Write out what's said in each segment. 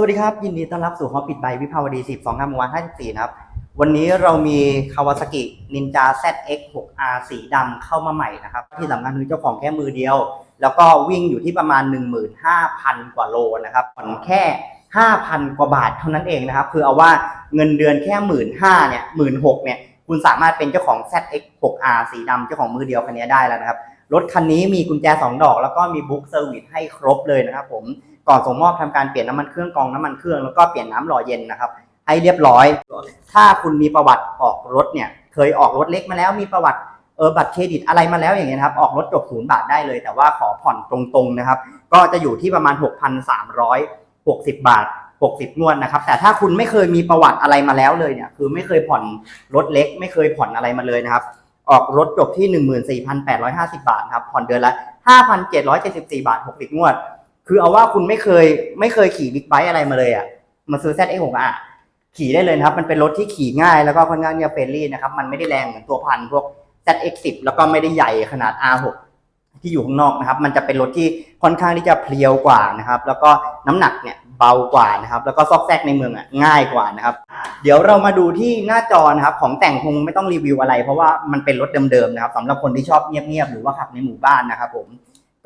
สวัสดีครับ ยินดีต้อนรับสู่ฮอปปิดใบวิภาวดี 12งามวัน54 นะครับ วันนี้เรามี Kawasaki Ninja ZX 6R สีดำเข้ามาใหม่นะครับ ที่สำคัญคือเจ้าของแค่มือเดียว แล้วก็วิ่งอยู่ที่ประมาณ 15,000 กว่าโลนะครับผ่อนแค่ 5,000 กว่าบาทเท่านั้นเองนะครับ คือเอาว่าเงินเดือนแค่ 15,000เนี่ย16,000เนี่ย คุณสามารถเป็นเจ้าของ ZX 6R สีดำเจ้าของมือเดียวคันนี้ได้แล้วนะครับ รถคันนี้มีกุญแจ 2 ดอก แล้วก็มีบุ๊กเซอร์วิสให้ครบเลยนะครับผม ก่อนส่งมอบทำการเปลี่ยนน้ำมันเครื่องกองน้ำมันเครื่องแล้วก็เปลี่ยนน้ำหล่อเย็นนะครับ ให้เรียบร้อย ถ้าคุณมีประวัติออกรถเนี่ย เคยออกรถเล็กมาแล้วมีประวัติเออบัตรเครดิตอะไรมาแล้วอย่างเงี้ยครับออกรถจบศูนย์บาทได้เลย แต่ว่าขอผ่อนตรงๆนะครับ ก็จะอยู่ที่ประมาณ 6,360 บาท 60 งวดนะครับ แต่ถ้าคุณไม่เคยมีประวัติอะไรมาแล้วเลยเนี่ยคือไม่เคยผ่อนรถเล็ก ไม่เคยผ่อนอะไรมาเลยนะครับ ออกรถจบที่ 14,850 บาทครับผ่อนเดือนละ 5,774 บาท 60 งวด คือเอาว่าคุณไม่เคยไม่เคยขี่บิ๊กไบค์อะไรมาเลยอะมาซื้อ ZX 6 r ขี่ได้เลยนะครับ มันเป็นรถที่ขี่ง่ายแล้วก็ค่อนข้างจะเฟรนลี่นะครับ มันไม่ได้แรงเหมือนตัวพันพวก ZX 10 แล้วก็ไม่ได้ใหญ่ขนาด R6 ที่อยู่ข้างนอกนะครับ มันจะเป็นรถที่ค่อนข้างที่จะเพรียวกว่านะครับ แล้วก็น้ำหนักเนี่ยเบากว่านะครับ แล้วก็ซอกแซกในเมืองอะง่ายกว่านะครับ เดี๋ยวเรามาดูที่หน้าจอนะครับ ของแต่งคงไม่ต้องรีวิวอะไร เพราะว่ามันเป็นรถเดิมๆนะครับสำหรับคนที่ชอบเงียบๆหรือว่าขับในหมู่บ้านนะครับผม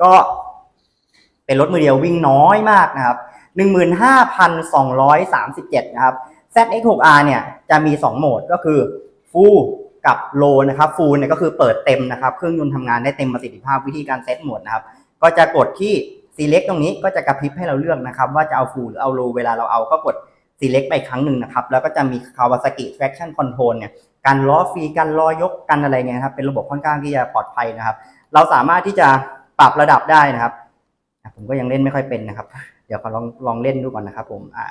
ก็ เป็นรถมือเดียววิ่งน้อยมากนะครับ 15,237 นะครับ ZX6R เนี่ยจะมี 2 โหมดก็คือ Full กับ Low นะครับ Full เนี่ยก็คือเปิดเต็มนะครับ เครื่องยนต์ทำงานได้เต็มประสิทธิภาพวิธีการเซตโหมดนะครับ ก็จะกดที่ Select ตรงนี้ก็จะกระพริบให้เราเลือกนะครับ ว่าจะเอา Full หรือเอา Low เวลาเราเอาก็กด Select ไปครั้งหนึ่งนะครับ แล้วก็จะมี Kawasaki Traction Control เนี่ยการล้อฟรีการล้อยกกันอะไรเงี้ยครับเป็นระบบค่อนข้างที่จะปลอดภัยนะครับ เราสามารถที่จะปรับระดับได้นะครับ ผมก็ยังเล่นไม่ค่อยเป็นนะครับ เดี๋ยวขอลองลองเล่นดูก่อนนะครับ ผมอ่า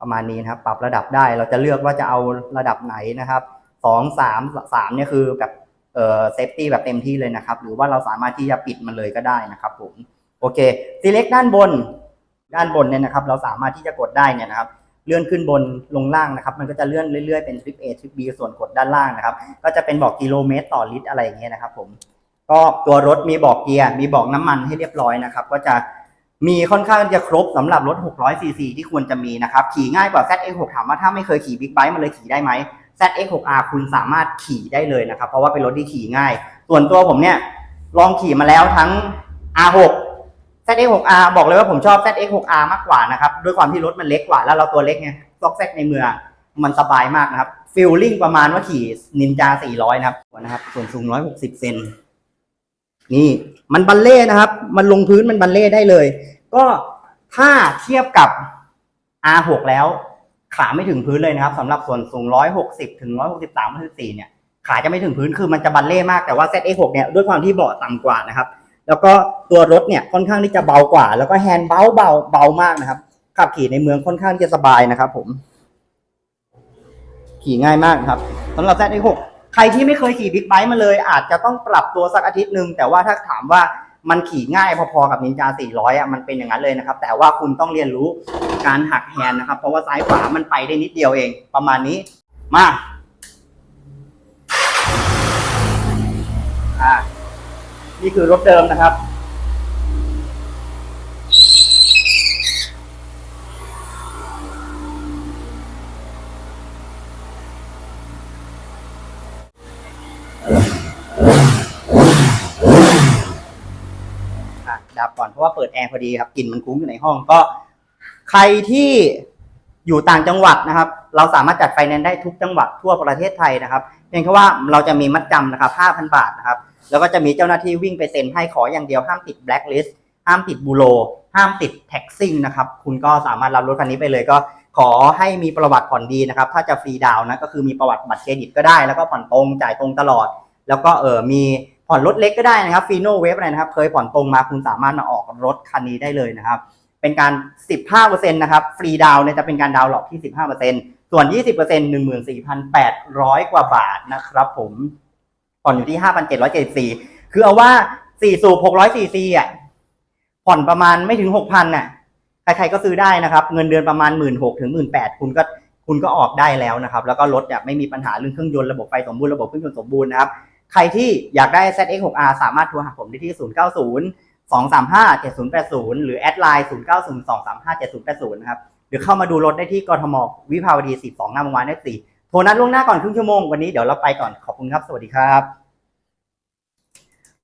ประมาณนี้นะครับ ปรับระดับได้เราจะเลือกว่าจะเอาระดับไหนนะครับสองสามสามเนี่ยคือแบบเอ่อเซฟตี้แบบเต็มที่เลยนะครับ หรือว่าเราสามารถที่จะปิดมันเลยก็ได้นะครับ ผมโอเค select ด้านบน ด้านบนเนี่ยนะครับ เราสามารถที่จะกดได้เนี่ยนะครับ เลื่อนขึ้นบนลงล่างนะครับ มันก็จะเลื่อนเรื่อยๆเป็นทริป A ทริป B ส่วนกดด้านล่างนะครับ ก็จะเป็นบอกกิโลเมตรต่อลิตรอะไรอย่างเงี้ยนะครับ ผม ก็ตัวรถมีบอกเกียร์มีบอกน้ำมันให้เรียบร้อยนะครับ ก็จะมีค่อนข้างจะครบสำหรับรถ 600 ซีซีที่ควรจะมีนะครับ ขี่ง่ายกว่า ZX6 ถามว่าถ้าไม่เคยขี่บิ๊กไบค์มาเลยขี่ได้ไหม ZX6R คุณสามารถขี่ได้เลยนะครับ เพราะว่าเป็นรถที่ขี่ง่าย ส่วนตัวผมเนี่ยลองขี่มาแล้วทั้ง R6 ZX6R บอกเลยว่าผมชอบ ZX6R มากกว่านะครับ ด้วยความที่รถมันเล็กกว่า แล้วเราตัวเล็กไงซอกแซกในเมืองมันสบายมากนะครับฟีลลิ่งประมาณว่าขี่นินจา400 นะครับนะครับ ส่วนสูง 160 เซน นี่มันบัลเล่นะครับ มันลงพื้นมันบัลเล่ได้เลย ก็ถ้าเทียบกับ R6 แล้ว ขาไม่ถึงพื้นเลยนะครับสำหรับส่วนสูง 160 ถึง 163 164เนี่ย ขาจะไม่ถึงพื้นคือมันจะบัลเล่มากแต่ว่า ZX6 เนี่ยด้วยความที่เบาะต่ำกว่านะครับ แล้วก็ตัวรถเนี่ยค่อนข้างที่จะเบากว่า แล้วก็แฮนด์เบาเบาเบามากนะครับ ขับขี่ในเมืองค่อนข้างที่จะสบายนะครับ ผม ขี่ง่ายมากครับสำหรับ ZX6 รที่ไม่เคยขี่บิ๊กไบค์มาเลย อาจจะต้องปรับตัวสักอาทิตย์หนึ่งแต่ว่าถ้าถามว่ามันขี่ง่ายพอๆกับนินจา 400 อะ มันเป็นอย่างนั้นเลยนะครับ แต่ว่าคุณต้องเรียนรู้การหักแฮนด์นะครับ เพราะว่าซ้ายขวามันไปได้นิดเดียวเอง ประมาณนี้ มาอ่านี่คือรถเดิมนะครับ อะ ดับก่อนเพราะว่าเปิดแอร์พอดีครับกลิ่นมันคุ้งอยู่ในห้องก็ ใครที่อยู่ต่างจังหวัดนะครับ เราสามารถจัดไฟแนนซ์ได้ทุกจังหวัดทั่วประเทศไทยนะครับเพียงแค่ว่าเราจะมีมัดจำนะครับ5,000 บาทนะครับแล้วก็จะมีเจ้าหน้าที่วิ่งไปเซ็นให้ขออย่างเดียวห้ามติดแบล็คลิสต์ห้ามติดบูโรห้ามติดแท็กซิ่งนะครับคุณก็สามารถรับรถคันนี้ไปเลยก็ขอให้มีประวัติผ่อนดีนะครับ ถ้าจะฟรีดาวน์นะก็คือมีประวัติบัตรเครดิตก็ได้ แล้วก็ผ่อนตรงจ่ายตรงตลอด แล้วก็เออมี ผ่อนรถเล็กก็ได้นะครับฟีโนเวฟอะไรนะครับ เคยผ่อนตรงมาคุณสามารถมาออกรถคันนี้ได้เลยนะครับ เป็นการ 15%นะครับ ฟรีดาวน์เนี่ยจะเป็นการดาวน์หลอกที่ 15%ส่วน 20% 14,800 กว่าบาทนะครับผม ผ่อนอยู่ที่ 5,774 คือเอาว่า 4 สูบ600 cc อะ ผ่อนประมาณไม่ถึง 6,000น่ะ ใครๆก็ซื้อได้นะครับ เงินเดือนประมาณ 16,000ถึง18,000คุณก็คุณก็ออกได้แล้วนะครับ แล้วก็รถเนี่ยไม่มีปัญหาเรื่องเครื่องยนต์ระบบไฟสมบูรณ์ระบบเครื่องยนต์สมบูรณ์นะครับ ใครที่อยากได้ ZX6R สามารถโทรหาผมได้ที่ 090 235 7080 หรือแอดไลน์ 090235 7080 นะครับ หรือเข้ามาดูรถได้ที่กทมวิภาวดี 42หน้ามวงวานเลได้4โทรนัดล่วงหน้าก่อนครึ่งชั่วโมง วันนี้เดี๋ยวเราไปก่อน ขอบคุณครับ สวัสดีครับ